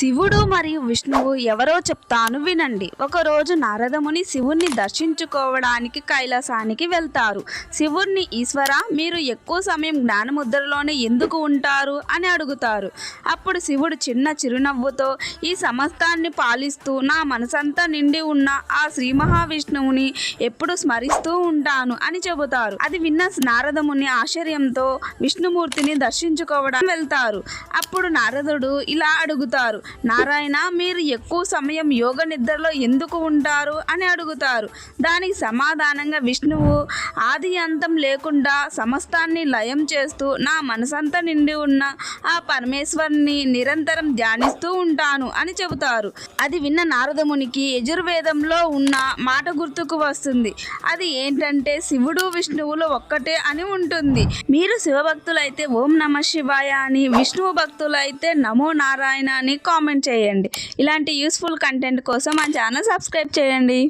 శివుడు మరియు విష్ణువు ఎవరో చెప్తాను వినండి. ఒకరోజు నారదముని శివుణ్ణి దర్శించుకోవడానికి కైలాసానికి వెళ్తారు. శివుణ్ణి ఈశ్వర మీరు ఎక్కువ సమయం జ్ఞానముద్రలోనే ఎందుకు ఉంటారు? అని అడుగుతారు. అప్పుడు శివుడు చిన్న చిరునవ్వుతో ఈ సమస్తాన్ని పాలిస్తూ నా మనసంతా నిండి ఉన్న ఆ శ్రీ మహావిష్ణువుని ఎప్పుడు స్మరిస్తూ ఉంటాను అని చెబుతారు. అది విన్న నారదముని ఆశ్చర్యంతో విష్ణుమూర్తిని దర్శించుకోవడానికి వెళ్తారు. అప్పుడు నారదుడు ఇలా అడుగుతారు నారాయణ మీరు ఎక్కువ సమయం యోగ నిద్రలో ఎందుకు ఉంటారు అని అడుగుతారు. దానికి సమాధానంగా విష్ణువు ఆది అంతం లేకుండా సమస్తాన్ని లయం చేస్తూ నా మనసంతా నిండి ఉన్న ఆ పరమేశ్వరుని నిరంతరం ధ్యానిస్తూ ఉంటాను అని చెబుతారు. అది విన్న నారదమునికి యజుర్వేదంలో ఉన్న మాట గుర్తుకు వస్తుంది. అది ఏంటంటే శివుడు విష్ణువులు ఒక్కటే అని ఉంటుంది. మీరు శివభక్తులైతే ఓం నమ శివాయ అని విష్ణువు భక్తులైతే నమో నారాయణ అని కామెంట్ చేయండి. ఇలాంటి యూస్ఫుల్ కంటెంట్ కోసం మా ఛానల్ సబ్స్క్రైబ్ చేయండి.